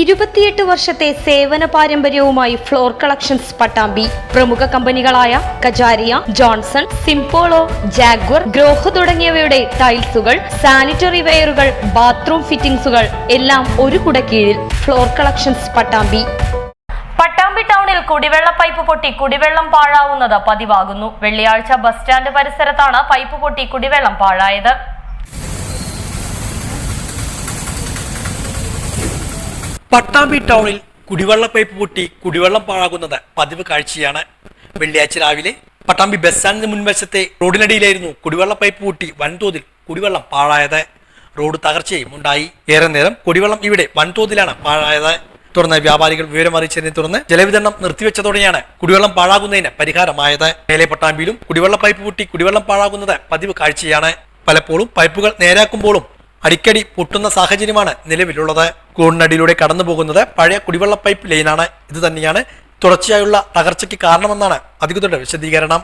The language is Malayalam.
ഇരുപത്തിയെട്ട് വർഷത്തെ സേവന പാരമ്പര്യവുമായി ഫ്ലോർ കളക്ഷൻസ് പട്ടാമ്പി. പ്രമുഖ കമ്പനികളായ Kajaria Johnson Simpolo Jaguar Grohe തുടങ്ങിയവയുടെ ടൈൽസുകൾ സാനിറ്ററി വെയറുകൾ ബാത്റൂം ഫിറ്റിംഗ്സുകൾ എല്ലാം ഒരു കുടക്കീഴിൽ ഫ്ലോർ കളക്ഷൻസ് പട്ടാമ്പി. പട്ടാമ്പി ടൗണിൽ കുടിവെള്ള പൈപ്പ് പൊട്ടി കുടിവെള്ളം പാഴാവുന്നത് പതിവാകുന്നു. വെള്ളിയാഴ്ച ബസ് സ്റ്റാൻഡ് പരിസരത്താണ് പൈപ്പ് പൊട്ടി കുടിവെള്ളം പാഴായത്. പട്ടാമ്പി ടൗണിൽ കുടിവെള്ള പൈപ്പ് പൊട്ടി കുടിവെള്ളം പാഴാകുന്നത് പതിവ് കാഴ്ചയാണ്. വെള്ളിയാഴ്ച രാവിലെ പട്ടാമ്പി ബസ് സ്റ്റാൻഡിന് മുൻവശത്തെ റോഡിനടിയിലായിരുന്നു കുടിവെള്ള പൈപ്പ് പൊട്ടി വൻതോതിൽ കുടിവെള്ളം പാഴായത്. റോഡ് തകർച്ചയും ഉണ്ടായി. ഏറെ നേരം കുടിവെള്ളം ഇവിടെ വൻതോതിലാണ് പാഴായത്. തുടർന്ന് വ്യാപാരികൾ വിവരം അറിയിച്ചതിനെ തുടർന്ന് ജലവിതരണം നിർത്തിവെച്ചതോടെയാണ് കുടിവെള്ളം പാഴാകുന്നതിന് പരിഹാരമായത്. മേലെ പട്ടാമ്പിയിലും കുടിവെള്ള പൈപ്പ് പൊട്ടി കുടിവെള്ളം പാഴാകുന്നത് പതിവ് കാഴ്ചയാണ്. പലപ്പോഴും പൈപ്പുകൾ നേരാക്കുമ്പോഴും അടിക്കടി പൊട്ടുന്ന സാഹചര്യമാണ് നിലവിലുള്ളത്. കൂടിനടിയിലൂടെ കടന്നു പോകുന്നത് പഴയ കുടിവെള്ള പൈപ്പ് ലൈനാണ് ഇത് തന്നെയാണ് തുടർച്ചയായുള്ള തകർച്ചയ്ക്ക് കാരണമെന്നാണ് അധികൃതരുടെ വിശദീകരണം.